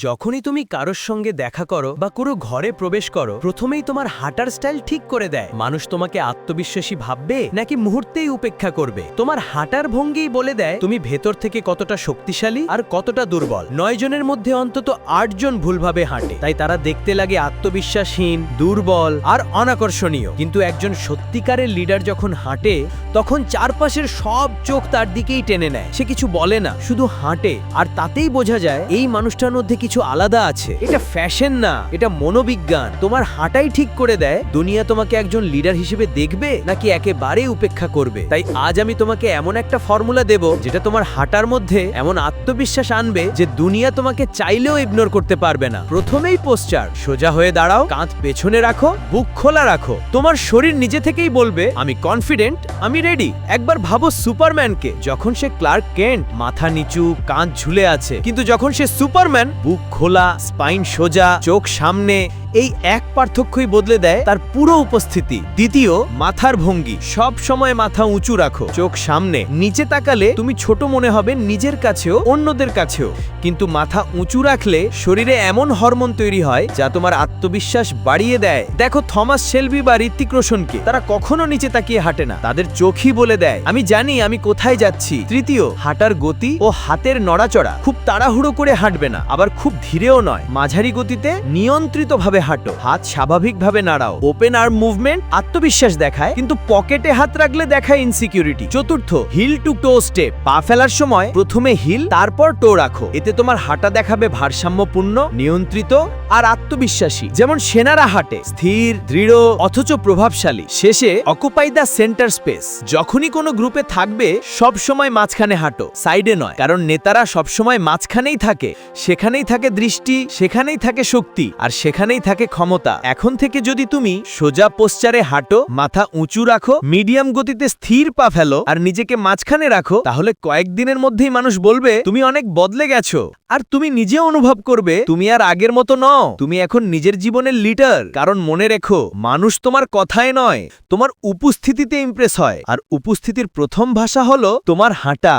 যখনই তুমি কারোর সঙ্গে দেখা করো বা কোনো ঘরে প্রবেশ করো, প্রথমেই তোমার হাঁটার স্টাইল ঠিক করে দেয়। মানুষ তোমাকে আত্মবিশ্বাসী ভাববে নাকি মুহূর্তেই উপেক্ষা করবে? তোমার হাঁটার ভঙ্গিই বলে দেয় তুমি ভেতর থেকে কতটা শক্তিশালী আর কতটা দুর্বল। নয় জনের মধ্যে অন্তত আটজন ভুলভাবে হাঁটে। তাই তারা দেখতে লাগে আত্মবিশ্বাসহীন, দুর্বল আর অনাকর্ষণীয়। কিন্তু একজন সত্যিকারের লিডার যখন হাঁটে, তখন চারপাশের সব চোখ তার দিকেই টেনে নেয়। সে কিছু বলে না, শুধু হাঁটে। আর তাতেই বোঝা যায়, এই মানুষটার মধ্যে কিছু আলাদা আছে। এটা ফ্যাশন না, এটা মনোবিজ্ঞান। তোমার হাঁটাই ঠিক করে দেয়, দুনিয়া তোমাকে একজন লিডার হিসেবে দেখবে নাকি একেবারে উপেক্ষা করবে। তাই আজ আমি তোমাকে এমন একটা ফর্মুলা দেব, যেটা তোমার হাঁটার মধ্যে এমন আত্মবিশ্বাস আনবে যে দুনিয়া তোমাকে চাইলেও ইগনোর করতে পারবে না। প্রথমেই পোস্টার সোজা হয়ে দাঁড়াও, কাঁধ পেছনে রাখো, বুক খোলা রাখো। তোমার শরীর নিজে থেকেই বলবে, আমি কনফিডেন্ট আমি রেডি একবার ভাবো সুপারম্যানকে যখন সে ক্লার্ক কেন্ট মাথা নিচু, কাঁধ ঝুলে আছে। কিন্তু যখন সে সুপারম্যান বুক খোলা স্পাইন সোজা চোখ সামনে এই এক পার্থক্যই বদলে দেয় তার পুরো উপস্থিতি। দ্বিতীয়, মাথার ভঙ্গি। সব সময় মাথা উঁচু রাখো। চোখ সামনে। নিচে তাকালে তুমি ছোট মনে হবে নিজের কাছেও, অন্যদের কাছেও। কিন্তু মাথা উঁচু রাখলে শরীরে এমন হরমোন তৈরি হয় যা তোমার আত্মবিশ্বাস বাড়িয়ে দেয়। দেখো থমাস শেলবি বা ঋত্বিক রোশনকে। তারা কখনো নিচে তাকিয়ে হাঁটে না। তাদের চোখই বলে দেয়, আমি জানি আমি কোথায় যাচ্ছি। তৃতীয়, হাঁটার গতি ও হাতের নড়াচড়া। খুব তাড়াহুড়ো করে হাঁটবে না, আবার খুব ধীরেও নয়। মাঝারি গতিতে নিয়ন্ত্রিতভাবে হাঁটো। হাত স্বাভাবিকভাবে নাড়াও। ওপেন আর্ম মুভমেন্ট আত্মবিশ্বাস দেখায়, কিন্তু পকেটে হাত রাখলে দেখায় ইনসিকিউরিটি চতুর্থ হিল টু টো স্টেপ পা ফেলার সময় প্রথমে হিল তারপর টো রাখো। এতে তোমার হাঁটা দেখাবে ভারসাম্যপূর্ণ, নিয়ন্ত্রিত আর আত্মবিশ্বাসী। যেমন সেনারা হাঁটে, স্থির, দৃঢ়, অথচ প্রভাবশালী। শেষে অকুপাই দ্য সেন্টার স্পেস যখনই কোনো গ্রুপে থাকবে, সব সময় মাঝখানে হাঁটো। সাইডে নয়, কারণ নেতারা সব সময় মাঝখানেই থাকে। সেখানেই থাকে দৃষ্টি, সেখানেই থাকে শক্তি। আর সেখানেই থাকে ক্ষমতা। এখন থেকে যদি তুমি সোজা পোস্টারে হাঁটো, মাথা উঁচু রাখো মিডিয়াম গতিতে স্থির পা ফেলো, আর নিজেকে মাঝখানে রাখো, তাহলে কয়েকদিনের মধ্যেই মানুষ বলবে, তুমি অনেক বদলে গেছো। আর তুমি নিজে অনুভব করবে, তুমি আর আগের মতো নও। তুমি এখন নিজের জীবনের লিডার কারণ মনে রেখো, মানুষ তোমার কথায় নয়, তোমার উপস্থিতিতে ইমপ্রেস হয়। আর উপস্থিতির প্রথম ভাষা হলো তোমার হাঁটা।